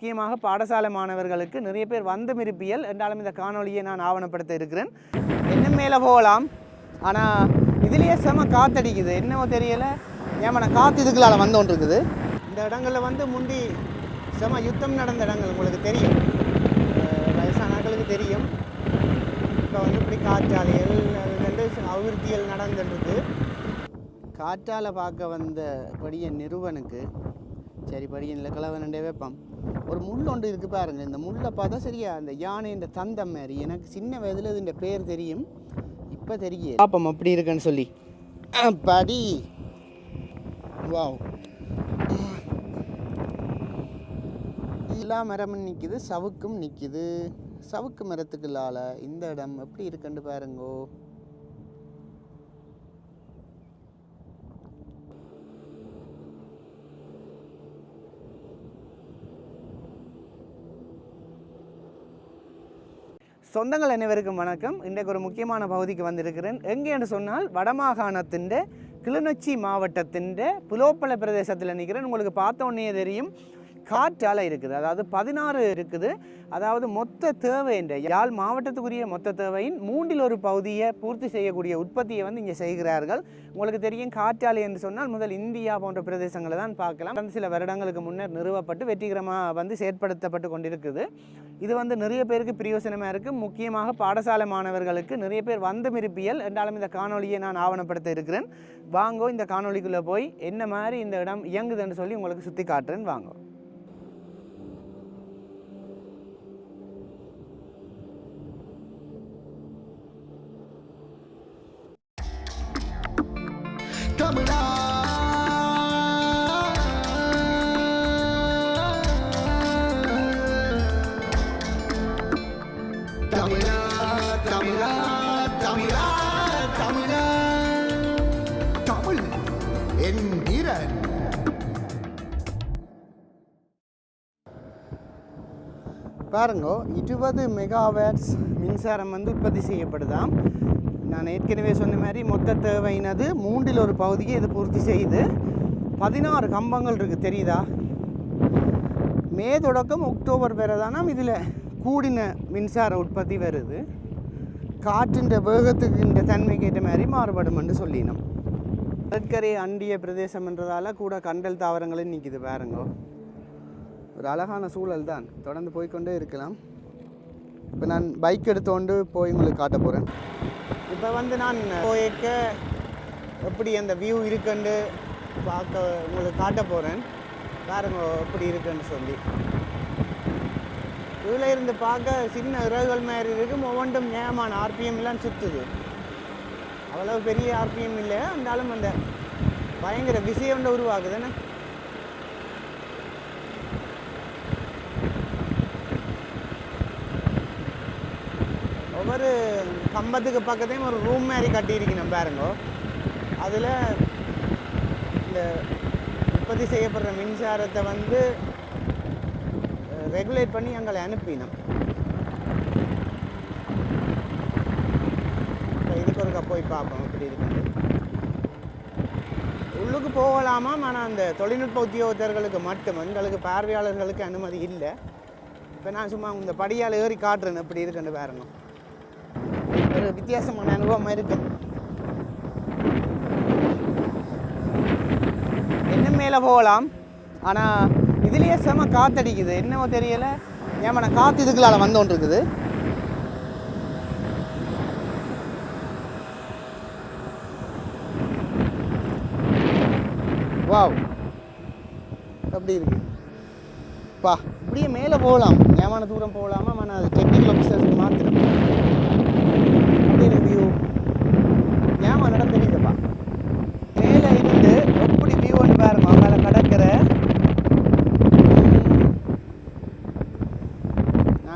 முக்கியமாக பாடசாலை மாணவர்களுக்கு நிறைய பேர் வந்தமிருப்பியல் என்றாலும் இந்த காணொலியை நான் ஆவணப்படுத்த இருக்கிறேன். என்ன மேலே போகலாம். ஆனால் இதுலேயே செம காத்தடிக்குது. என்னவோ தெரியலை. ஏமா காற்று இதுக்குள்ளால வந்து இருக்குது இந்த இடங்களில் வந்து முந்தி செம யுத்தம் நடந்த இடங்கள் உங்களுக்கு தெரியும். வயசானாக்களுக்கு தெரியும். இப்போ வந்து இப்படி காற்றாலைகள் அது வந்து அபிவிருத்திகள் நடந்துருக்கு காற்றால பார்க்க வந்த படிய நிறுவனுக்கு சரி படியனில் கிழவனண்டே வைப்பான் ஒரு முள் ஒன்று இருக்குது பாருங்க இந்த முள்ளை பார்த்தா சரியா? அந்த யானை இந்த தந்தம் மாதிரி. எனக்கு சின்ன வயதில் இந்த பேர் தெரியும். இப்போ தெரியும் பாப்பம் அப்படி இருக்குன்னு சொல்லி. படி. வாவ். எல்லா மரமும் நிற்கிது சவுக்கும் நிற்கிது சவுக்கு மரத்துக்குள்ளால இந்த இடம் எப்படி இருக்குன்னு பாருங்கோ. சொந்தங்கள் அனைவருக்கும் வணக்கம். இன்றைக்கு ஒரு முக்கியமான பகுதிக்கு வந்திருக்கிறேன். எங்கே என்று சொன்னால் வடமாகாணத்தின் கிளிநொச்சி மாவட்டத்தின் புலோப்பள பிரதேசத்தில் நிற்கிறேன். உங்களுக்கு பார்த்த உடனே தெரியும். காற்றாலை இருக்குது. அதாவது பதினாறு இருக்குது. அதாவது மொத்த தேவை என்ற யாழ் மாவட்டத்துக்குரிய மொத்த தேவையின் மூன்றில் ஒரு பகுதியை பூர்த்தி செய்யக்கூடிய உற்பத்தியை வந்து இங்கே செய்கிறார்கள். உங்களுக்கு தெரியும் காற்றாலை என்று சொன்னால் முதல் இந்தியா போன்ற பிரதேசங்களை தான் பார்க்கலாம். கடந்த சில வருடங்களுக்கு முன்னர் நிறுவப்பட்டு வெற்றிகரமாக வந்து செயற்படுத்தப்பட்டு கொண்டிருக்குது. இது வந்து நிறைய பேருக்கு பிரயோசனமாக இருக்குது முக்கியமாக பாடசாலை மாணவர்களுக்கு நிறைய பேர் வந்தமிருப்பியல் என்றாலும் இந்த காணொலியை நான் ஆவணப்படுத்த இருக்கிறேன். வாங்கோ இந்த காணொளிக்குள்ளே போய் என்ன மாதிரி இந்த இடம் இயங்குதுன்னு சொல்லி உங்களுக்கு சுற்றி காட்டுறேன். வாங்கோ. தமிழா தமிழா. தமிழ் என்கிறன். இருபது மெகாவேட்ஸ் மின்சாரம் வந்து உற்பத்தி செய்யப்படுதாம். நான் ஏற்கனவே சொன்ன மாதிரி மொத்த தேவையினது மூன்றில் ஒரு பகுதியை இது பூர்த்தி செய்யுது பதினாறு கம்பங்கள் இருக்குது தெரியுதா? மே தொடக்கம் அக்டோபர் வரை தானாம் இதில் கூடின மின்சார உற்பத்தி வருது. காற்றின் வேகத்துக்கு இந்த தன்மைக்கு ஏற்ற மாதிரி மாறுபடும் என்று சொல்லினோம். கடற்கரை அண்டிய பிரதேசம் என்றதால் கூட கண்டல் தாவரங்களும் நிற்கிது பாருங்கோ. ஒரு அழகான சூழல் தான். தொடர்ந்து போய்க்கொண்டே இருக்கலாம். இப்போ நான் பைக் எடுத்துக்கொண்டு போய் உங்களுக்கு காட்ட போகிறேன் இப்போ வந்து நான் போயிருக்க எப்படி அந்த வியூ இருக்குன்னு பார்க்க உங்களுக்கு காட்ட போகிறேன் பாருங்க எப்படி இருக்குன்னு சொல்லி. இதில் இருந்து பார்க்க சின்ன இறகுகள் மாதிரி இருக்கும் ஒவ்வொன்றும் நியாயமான ஆர்பிஎம்லாம் சுற்றுது அவ்வளோ பெரிய ஆர்பிஎம் இல்லை. இருந்தாலும் அந்த பயங்கர விஷயம் உருவாக்குதுன்னு ஒவ்வொரு கம்பத்துக்கு பக்கத்தையும் ஒரு ரூம் மாதிரி கட்டியிருக்கணும் பாருங்க. அதில் இந்த உற்பத்தி செய்யப்படுற மின்சாரத்தை வந்து ரெகுலேட் பண்ணி எங்களை அனுப்பினோம். இதுக்கு ஒருக்கா போய் பார்ப்போம் இப்படி இருக்குது உள்ளுக்கு போகலாமா? ஆனால் அந்த தொழில்நுட்ப உத்தியோகத்தர்களுக்கு மட்டும் எங்களுக்கு பார்வையாளர்களுக்கு அனுமதி இல்லை. இப்போ நான் சும்மா இந்த படியால் ஏறி காட்டுறேன் எப்படி இருக்குன்னு பாருங்க. ஒரு வித்தியாசமான அனுபவம் இருக்கு. என்ன மேலே போகலாம்? ஆனால் இதுலேயே செம காத்தடிக்குது. என்னவோ தெரியல. ஏமா காற்று இதுக்குள்ளால வந்தோன் இருக்குது வாவ். அப்படி இருக்கு? பா இப்படியே மேலே போகலாம். ஏமான தூரம் போகலாமா? ஆனால் அது டெக்னிக்கல் ஆஃபீஸர்ஸ்க்கு மாத்திரம். வியூ ஏமா நடம் தெரியுதுப்பா மேலே இருந்து எப்படி வியூன்னு பாருங்க மேலே கடற்கரை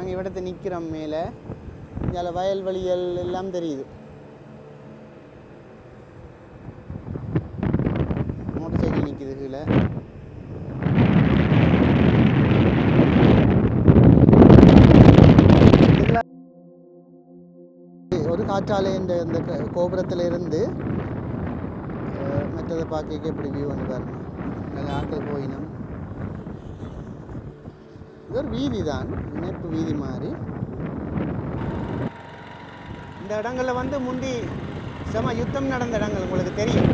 நாங்கள் இவிடத்தை நிற்கிறோம் மேலே. இதில் வயல்வெளிகள் எல்லாம் தெரியுது. மோட்டர் சைக்கிள் நிற்கிது கீழே. ஒரு காற்றாலை இந்த இந்த கோபுரத்தில் கோபுரத்துல இருந்து மற்றதை பார்க்க எப்படி வியூ வந்து பாருங்க. நல்ல ஆட்கள் போயினோம். இது ஒரு வீதி தான் இணைப்பு வீதி மாதிரி இந்த இடங்களில் வந்து முந்தி செம யுத்தம் நடந்த இடங்கள் உங்களுக்கு தெரியும்.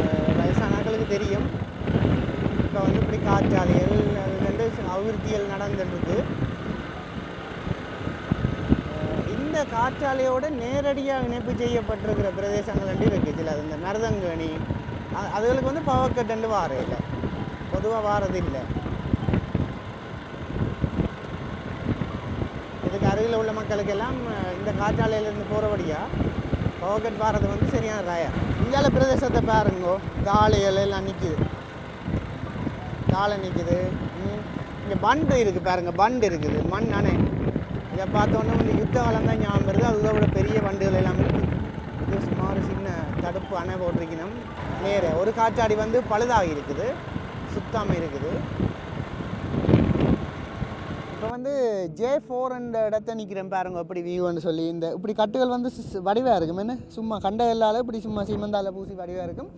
அஹ் வயசானாக்களுக்கு தெரியும். இப்போ வந்து இப்படி காற்றாலைகள் அது அபிவிருத்திகள் நடந்துருக்கு இந்த காற்றாலையோடு நேரடியாக இணைப்பு செய்யப்பட்டிருக்கிற பிரதேசங்கள் ரெண்டு இருக்குது சில இந்த மருதங்கணி அதுகளுக்கு வந்து பவர் கட்டு வார இல்லை. பொதுவாக வாரது இல்லை இதுக்கு அருகில் உள்ள மக்களுக்கெல்லாம் இந்த காற்றாலையிலேருந்து போகிறபடியா பாக்கெட் பாடுறது வந்து சரியான ராயா. இந்தியால பிரதேசத்தை பாருங்கோ தாளைகள் எல்லாம் நிற்கிது தாளை நிற்கிது இங்கே பண்டு இருக்குது பாருங்க பண்டு இருக்குது. மண் அணை. இதை பார்த்தோன்னே வந்து யுத்த காலம் தான் ஞாபகம் வருது. அதுதான் விட பெரிய பண்டுகள் எல்லாம் இருக்குது இது சுமார் சின்ன தடுப்பு அணை போட்டிருக்கணும். நேர ஒரு காற்றாடி வந்து பழுதாகி இருக்குது. சுத்தாமல் இருக்குது. நான் வந்து ஜே ஃபோர் என்ற இடத்த நிற்கிறேன் பாருங்க இப்படி வியூன்னு சொல்லி. இந்த இப்படி கட்டுகள் வந்து வடிவாக இருக்கும். என்ன? சும்மா கண்ட எல்லால இப்படி சும்மா சிமெந்தால பூசி வடிவாக இருக்கும்.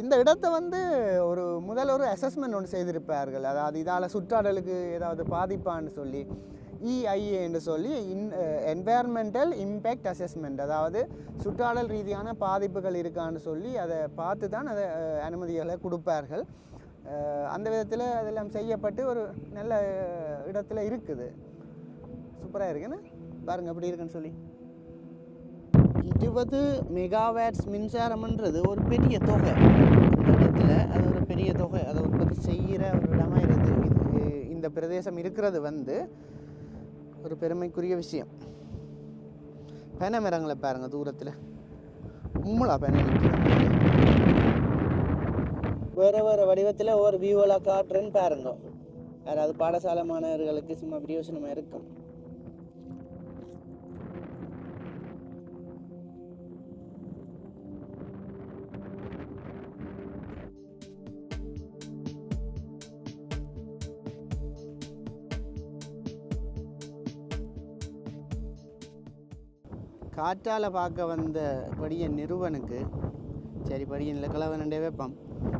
இந்த இடத்த வந்து ஒரு முதல் ஒரு அசஸ்மெண்ட் ஒன்று செய்திருப்பார்கள். அதாவது இதால் சுற்றாடலுக்கு ஏதாவது பாதிப்பான்னு சொல்லி இஐஏ என்று சொல்லி இன் என்வாயர்மெண்டல் இம்பேக்ட் அசஸ்மெண்ட் அதாவது சுற்றாடல் ரீதியான பாதிப்புகள் இருக்கான்னு சொல்லி அதை பார்த்து தான் அதை eh, அனுமதிகளை கொடுப்பார்கள். அந்த விதத்தில் அதெல்லாம் செய்யப்பட்டு ஒரு நல்ல இடத்துல இருக்குது. சூப்பராக இருக்குன்னு பாருங்கள் எப்படி இருக்குன்னு சொல்லி. இருபது மெகாவேட்ஸ் மின்சாரம்ன்றது ஒரு பெரிய தொகை. இந்த இடத்துல அது ஒரு பெரிய தொகை. அதை உற்பத்தி செய்கிற ஒரு இடமா இருக்குது இது இந்த பிரதேசம் இருக்கிறது வந்து ஒரு பெருமைக்குரிய விஷயம். பென மரங்களை பாருங்கள் தூரத்தில். உம்மளா பென நிற்கிறேன் வேறு வேறு வடிவத்தில் ஒவ்வொரு வியூவலாக காட்டுறேன்னு பாருங்க. யாராவது பாடசாலை மாணவர்களுக்கு சும்மா பிரயோசனமாக இருக்கும். காற்றால் பார்க்க வந்த படியன் நிறுவனுக்கு சரி படியனில் கிழவனண்டே வைப்பான்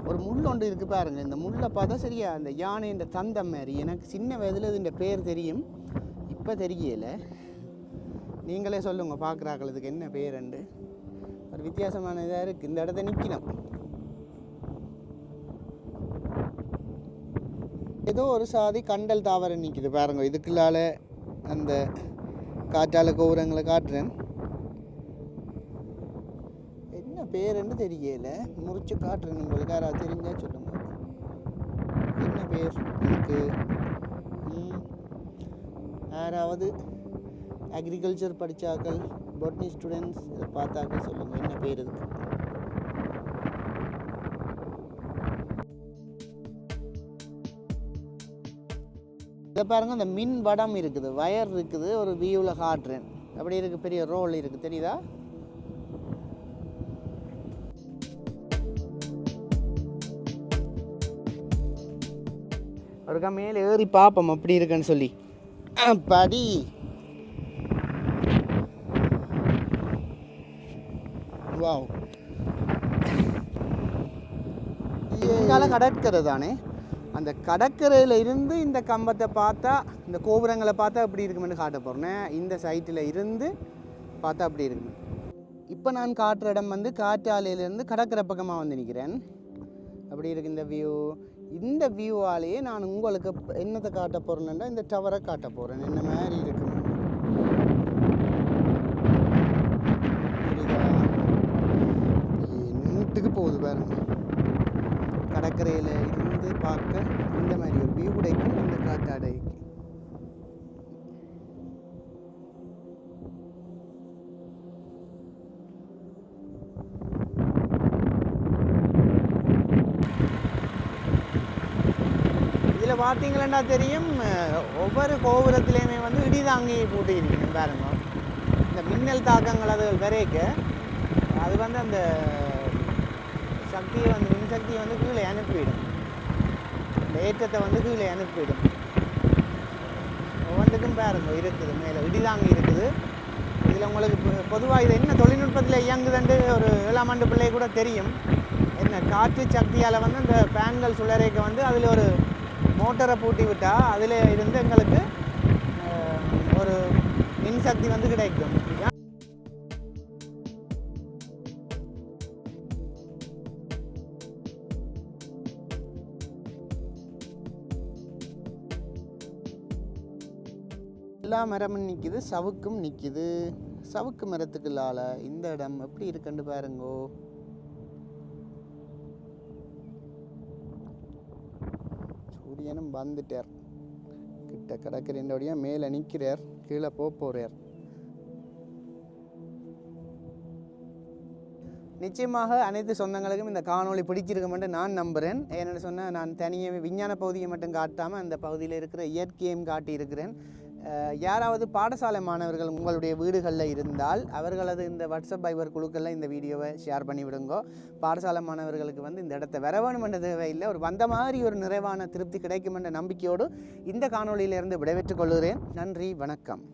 ஒரு முள் ஒன்று இருக்குது பாருங்க. இந்த முள்ளை பார்த்தா சரியா அந்த யானை இந்த தந்தம் மாதிரி. எனக்கு சின்ன வயதில் இதுன்ற பேர் தெரியும். இப்போ தெரியல. நீங்களே சொல்லுங்கள் பார்க்குறாக்கள் இதுக்கு என்ன பேருண்டு ஒரு வித்தியாசமான இதாக இருக்குது இந்த இடத்த நிற்கணும் ஏதோ ஒரு சாதி கண்டல் தாவரம் நிற்கிது பாருங்க. இதுக்குள்ளால அந்த காற்றால கோபுரங்களை காட்டுறேன். என்ன பேருன்னு தெரியல. முறிச்சு காட்டுறேன். உங்களுக்கு யாராவது தெரிஞ்சா சொல்லுங்க. என்ன பேர் இதுக்கு யாராவது அக்ரிகல்ச்சர் படித்தாக்கள் பொட்னி ஸ்டூடெண்ட்ஸ் இதை பார்த்தாக்கள் சொல்லுங்கள் என்ன பேர் இதுக்கு? இதை பாருங்க. இந்த மின் வடம் இருக்குது. வயர் இருக்குது. ஒரு வியூவில் காட்டுறேன். அப்படி இருக்கு. பெரிய ரோல் இருக்குது தெரியுதா? ஒருக்கா மேலே ஏறி பார்ப்போம் அப்படி இருக்குன்னு சொல்லி. படி. வாவ். இங்கால கடற்கரை தானே? அந்த கடற்கரையில் இருந்து இந்த கம்பத்தை பார்த்தா இந்த கோபுரங்களை பார்த்தா அப்படி இருக்குமென்னு காட்ட போகிறேன் இந்த சைட்டில் இருந்து பார்த்தா அப்படி இருக்குமே இப்போ நான் காட்டுற இடம் வந்து காற்றாலையிலேருந்து கடற்கரை பக்கமாக வந்து நிற்கிறேன் அப்படி இருக்கு இந்த வியூ இந்த வியூவாலேயே நான் உங்களுக்கு என்னத்தை காட்ட போகிறேன்னா இந்த டவரை காட்ட போகிறேன் என்ன மாதிரி இருக்கு? புரியுதா? நீட்டுக்கு போகுது பாருங்க. கடற்கரையில் இருந்து பார்க்க இந்த மாதிரி ஒரு வியூ கிடைக்கும் இந்த காற்றாடைக்கு இதில் பார்த்தீங்களன்னா தெரியும்? ஒவ்வொரு கோபுரத்துலேயுமே வந்து இடிதாங்கி போட்டு பாருங்க. இந்த மின்னல் தாக்கங்கள் அது வரைக்க. அது வந்து அந்த சக்தியை வந்து மின்சக்தியை வந்து கீழே அனுப்பிவிடும். ஏற்றத்தை வந்து கீழே அனுப்பிவிடும். ஒவ்வொன்றுக்கும் பாருங்க இருக்குது மேலே இடிதாங்கி இருக்குது. இதில் உங்களுக்கு பொதுவாக இது என்ன தொழில்நுட்பத்தில் இயங்குதுன்ட்டு ஒரு ஏழாம் ஆண்டு பிள்ளை கூட தெரியும். என்ன காற்று சக்தியால் வந்து அந்த ஃபேன்கள் சுழறைக்கு வந்து அதில் ஒரு மோட்டரை பூட்டி விட்டால் அதில் இருந்து எங்களுக்கு ஒரு மின்சக்தி வந்து கிடைக்கும். எல்லா மரமும் நிற்கிது சவுக்கும் நிற்கிது சவுக்கு மரத்துக்குள்ளால இந்த இடம் எப்படி இருக்குன்னு பாருங்கோ. சூரியனும் வந்துட்டார். கிட்ட கடற்கரையோடைய மேலே நிற்கிறார். கீழே போக போகிறார். நிச்சயமாக அனைத்து சொந்தங்களுக்கும் இந்த காணொளி பிடிச்சிருக்குமென்று நான் நம்புகிறேன் ஏன்னு சொன்னால் நான் தனியாக விஞ்ஞான பகுதியை மட்டும் காட்டாமல் அந்த பகுதியில் இருக்கிற இயற்கையும் காட்டியிருக்கிறேன். யாராவது பாடசாலை மாணவர்கள் உங்களுடைய வீடுகளில் இருந்தால் அவர்களது இந்த வாட்ஸ்அப் பைபர் குழுக்களில் இந்த வீடியோவை ஷேர் பண்ணிவிடுங்கோ. பாடசாலை மாணவர்களுக்கு வந்து இந்த இடத்த வர வேணுமென்ற தேவையில்லை. ஒரு வந்த மாதிரி ஒரு நிறைவான திருப்தி கிடைக்கும் என்ற நம்பிக்கையோடு இந்த காணொலியிலிருந்து விடைபெற்றுக் கொள்கிறேன். நன்றி வணக்கம்.